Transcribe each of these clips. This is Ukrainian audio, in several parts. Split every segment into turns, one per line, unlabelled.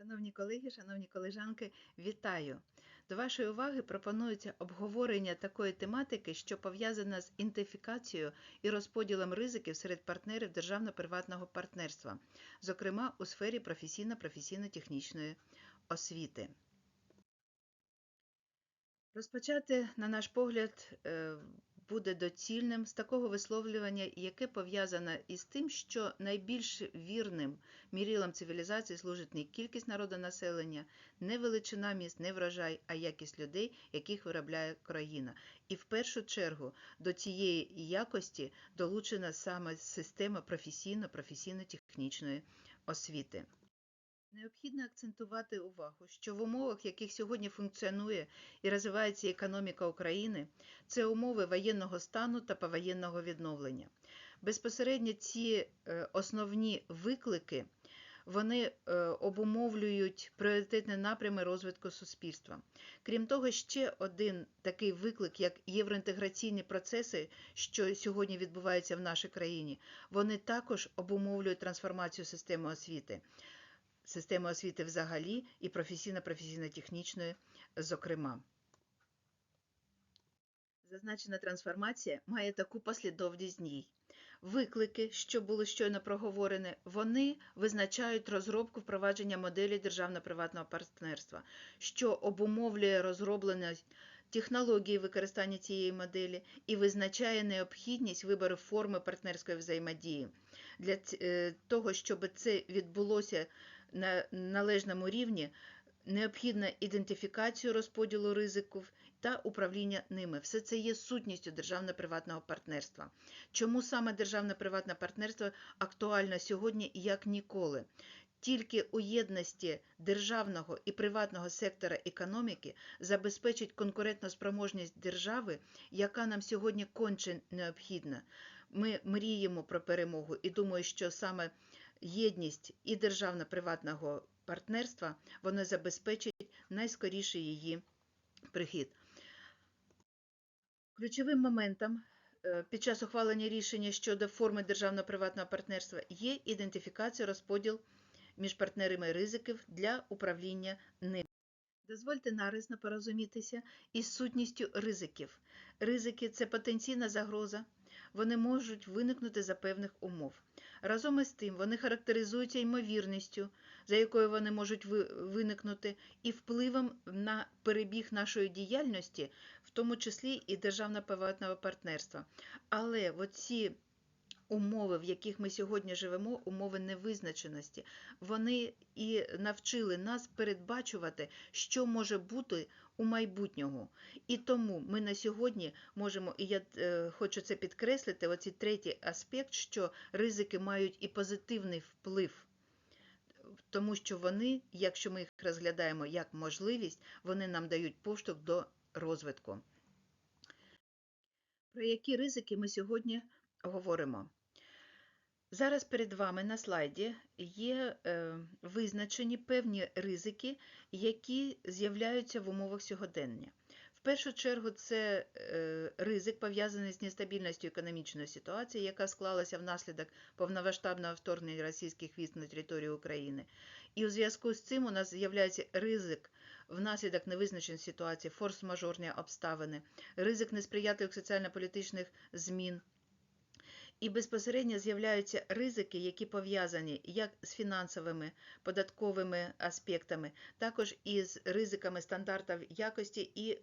Шановні колеги, шановні колежанки, вітаю! До вашої уваги пропонується обговорення такої тематики, що пов'язана з ідентифікацією і розподілом ризиків серед партнерів державно-приватного партнерства, зокрема у сфері професійно-професійно-технічної освіти. Розпочати, на наш погляд, е, буде доцільним з такого висловлювання, яке пов'язане із тим, що найбільш вірним мірілом цивілізації служить не кількість народонаселення, не величина міст, не врожай, а якість людей, яких виробляє країна. І в першу чергу до цієї якості долучена саме система професійно-професійно-технічної освіти. Необхідно акцентувати увагу, що в умовах, в яких сьогодні функціонує і розвивається економіка України, це умови воєнного стану та повоєнного відновлення. Безпосередньо ці е, основні виклики вони е, обумовлюють пріоритетні напрями розвитку суспільства. Крім того, ще один такий виклик, як євроінтеграційні процеси, що сьогодні відбуваються в нашій країні, вони також обумовлюють трансформацію системи освіти системи освіти взагалі і професійно-професійно-технічної, зокрема. Зазначена трансформація має таку послідовність дній. Виклики, що було щойно проговорене, вони визначають розробку впровадження моделі державно-приватного партнерства, що обумовлює розробленість технології використання цієї моделі і визначає необхідність вибору форми партнерської взаємодії. Для е, того, щоб це відбулося на належному рівні необхідна ідентифікацію розподілу ризиків та управління ними. Все це є сутністю державно-приватного партнерства. Чому саме державно-приватне партнерство актуально сьогодні як ніколи? Тільки у єдності державного і приватного сектора економіки забезпечить конкурентну спроможність держави, яка нам сьогодні конче необхідна. Ми мріємо про перемогу і думаю, що саме єдність і державно-приватного партнерства, воно забезпечить найскоріший її прихід. Ключовим моментом е, під час ухвалення рішення щодо форми державно-приватного партнерства є ідентифікація розподіл між партнерами ризиків для управління ним. Дозвольте нарисно порозумітися із сутністю ризиків. Ризики це потенційна загроза, вони можуть виникнути за певних умов. Разом із тим, вони характеризуються ймовірністю, за якою вони можуть виникнути, і впливом на перебіг нашої діяльності, в тому числі і державно-приватного партнерства. Але оці умови, в яких ми сьогодні живемо, умови невизначеності, вони і навчили нас передбачувати, що може бути у майбутнього. І тому ми на сьогодні можемо, і я е, хочу це підкреслити, оцей третій аспект, що ризики мають і позитивний вплив. Тому що вони, якщо ми їх розглядаємо як можливість, вони нам дають поштовх до розвитку. Про які ризики ми сьогодні говоримо? Зараз перед вами на слайді є е, визначені певні ризики, які з'являються в умовах сьогодення. В першу чергу, це е, ризик пов'язаний з нестабільністю економічної ситуації, яка склалася внаслідок повномасштабного вторгнення російських військ на територію України. І у зв'язку з цим у нас з'являється ризик внаслідок невизначеної ситуації, форс-мажорні обставини, ризик несприятливих соціально-політичних змін. І безпосередньо з'являються ризики, які пов'язані як з фінансовими податковими аспектами, також із ризиками стандартів якості і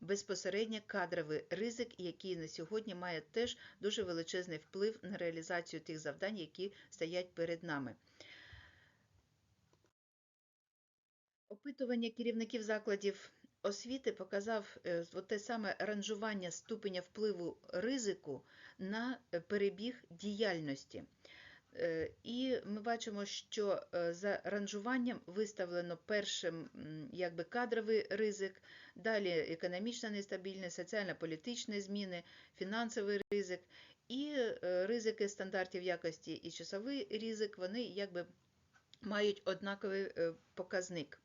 безпосередньо кадровий ризик, який на сьогодні має теж дуже величезний вплив на реалізацію тих завдань, які стоять перед нами. Опитування керівників закладів освіти показав е, те саме ранжування ступеня впливу ризику на е, перебіг діяльності. Е, і ми бачимо, що за ранжуванням виставлено першим якби, кадровий ризик, далі економічна нестабільність, соціально-політичні зміни, фінансовий ризик і ризики стандартів якості і часовий ризик, вони якби мають однаковий показник.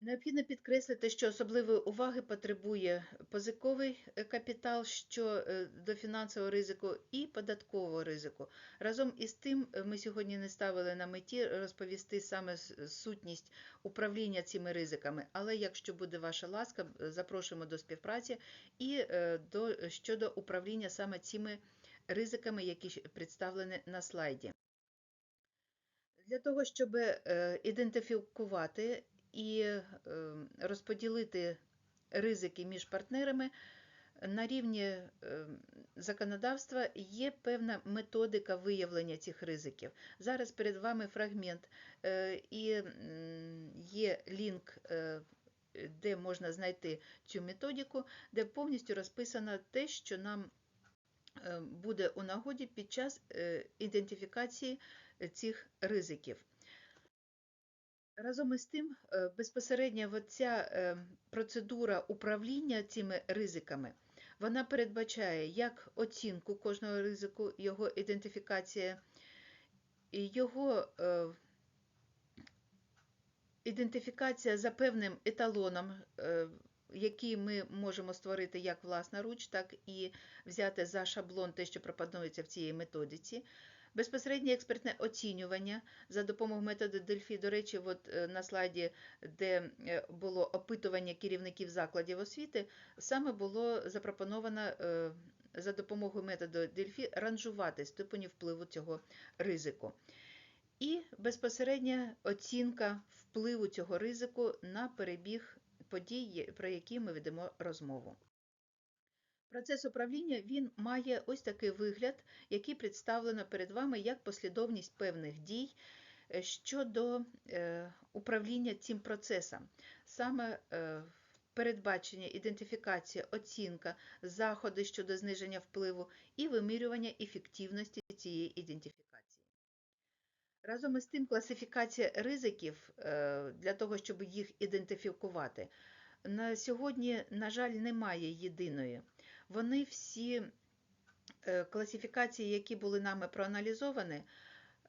Необхідно підкреслити, що особливої уваги потребує позиковий е, капітал щодо фінансового ризику і податкового ризику. Разом із тим, е, ми сьогодні не ставили на меті розповісти саме сутність управління цими ризиками, але якщо буде ваша ласка, запрошуємо до співпраці і е, до, щодо управління саме цими ризиками, які представлені на слайді. Для того, щоб е, ідентифікувати і е, розподілити ризики між партнерами, на рівні е, законодавства є певна методика виявлення цих ризиків. Зараз перед вами фрагмент е, і є лінк. Де можна знайти цю методику, де повністю розписано те, що нам буде у нагоді під час ідентифікації цих ризиків. Разом із тим, е, безпосередньо ця е, процедура управління цими ризиками, вона передбачає як оцінку кожного ризику, його ідентифікація, його е, ідентифікація за певним еталоном, який ми можемо створити як власноруч, так і взяти за шаблон те, що пропонується в цій методиці. Безпосереднє експертне оцінювання за допомогою методу Дельфі. До речі, от е, на слайді, де е, було опитування керівників закладів освіти, саме було запропоновано е, за допомогою методу Дельфі ранжувати ступені впливу цього ризику. І безпосередня оцінка впливу цього ризику на перебіг подій, про які ми ведемо розмову. Процес управління він має ось такий вигляд, який представлено перед вами як послідовність певних дій е, щодо е, управління цим процесом. Саме е, передбачення, ідентифікація, оцінка, заходи щодо зниження впливу і вимірювання ефективності цієї ідентифікації. Разом із тим, класифікація ризиків для того, щоб їх ідентифікувати, на сьогодні, на жаль, немає єдиної. Вони всі е, класифікації, які були нами проаналізовані,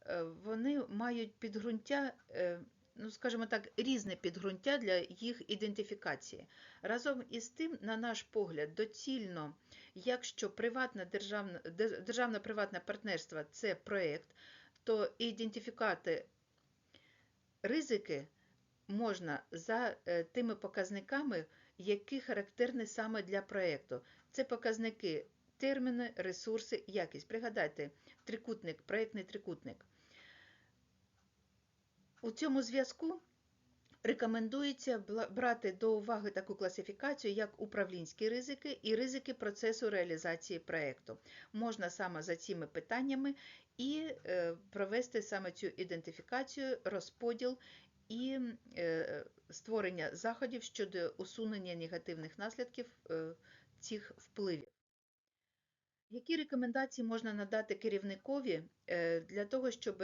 е, вони мають підґрунтя, е, ну, скажімо так, різне підґрунтя для їх ідентифікації. Разом із тим, на наш погляд, доцільно, якщо приватне державне, державно-приватне партнерство це проєкт, то ідентифікувати ризики можна за тими показниками, які характерні саме для проєкту. Це показники терміни, ресурси, якість. Пригадайте, трикутник, проєктний трикутник. У цьому зв'язку рекомендується брати до уваги таку класифікацію, як управлінські ризики і ризики процесу реалізації проєкту. Можна саме за цими питаннями і е, провести саме цю ідентифікацію, розподіл і е, створення заходів щодо усунення негативних наслідків е, цих впливів. Які рекомендації можна надати керівникові для того, щоб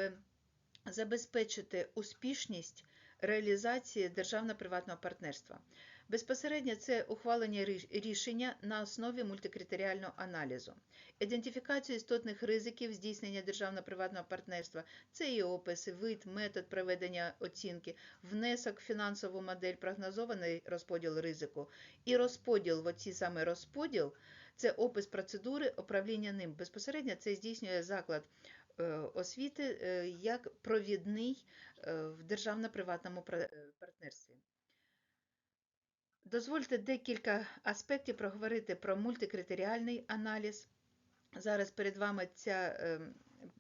забезпечити успішність реалізації державно-приватного партнерства? Безпосередньо це ухвалення рішення на основі мультикритеріального аналізу, ідентифікацію істотних ризиків здійснення державно-приватного партнерства, це і описи, вид, метод проведення оцінки, внесок в фінансову модель, прогнозований розподіл ризику і розподіл, в оці саме розподіл, це опис процедури управління ним. Безпосередньо це здійснює заклад е, освіти е, як провідний е, в державно-приватному партнерстві. Дозвольте декілька аспектів проговорити про мультикритеріальний аналіз. Зараз перед вами ця ем,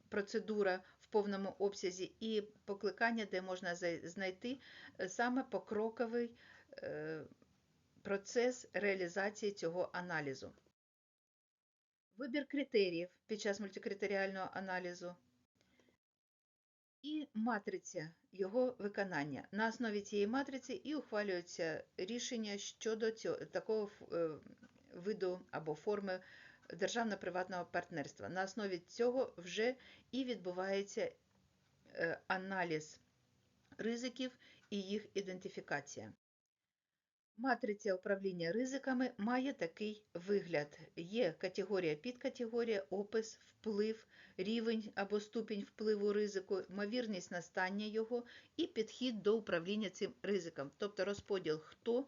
процедура в повному обсязі і покликання, де можна знайти е, саме покроковий е, процес реалізації цього аналізу. Вибір критеріїв під час мультикритеріального аналізу і матриця його виконання. На основі цієї матриці і ухвалюється рішення щодо цього, такого е, виду або форми державно-приватного партнерства. На основі цього вже і відбувається е, аналіз ризиків і їх ідентифікація. Матриця управління ризиками має такий вигляд. Є категорія, підкатегорія, опис, вплив, рівень або ступінь впливу ризику, ймовірність настання його і підхід до управління цим ризиком, тобто розподіл хто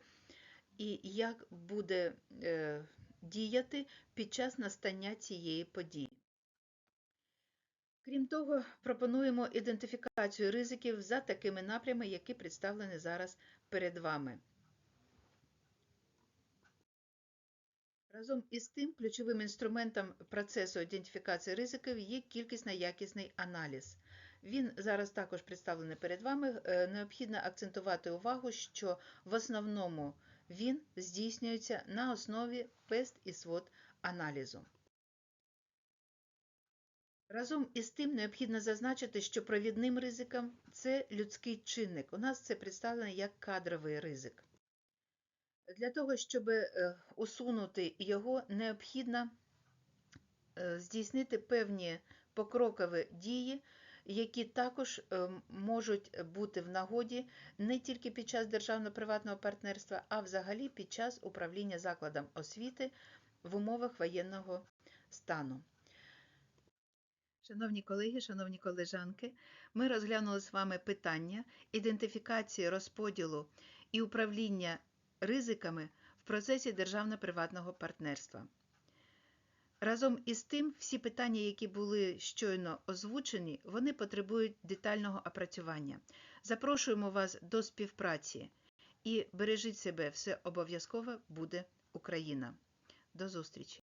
і як буде е, діяти під час настання цієї події. Крім того, пропонуємо ідентифікацію ризиків за такими напрямами, які представлені зараз перед вами. Разом із тим, ключовим інструментом процесу ідентифікації ризиків є кількісно-якісний аналіз. Він зараз також представлений перед вами. Е, Необхідно акцентувати увагу, що в основному він здійснюється на основі PEST і SWOT аналізу. Разом із тим необхідно зазначити, що провідним ризиком це людський чинник. У нас це представлено як кадровий ризик. Для того, щоб е, усунути його, необхідно е, здійснити певні покрокові дії, які також е, можуть бути в нагоді не тільки під час державно-приватного партнерства, а взагалі під час управління закладом освіти в умовах воєнного стану. Шановні колеги, шановні колежанки, ми розглянули з вами питання ідентифікації розподілу і управління ризиками в процесі державно-приватного партнерства. Разом із тим, всі питання, які були щойно озвучені, вони потребують детального опрацювання. Запрошуємо вас до співпраці і бережіть себе, все обов'язково буде Україна. До зустрічі!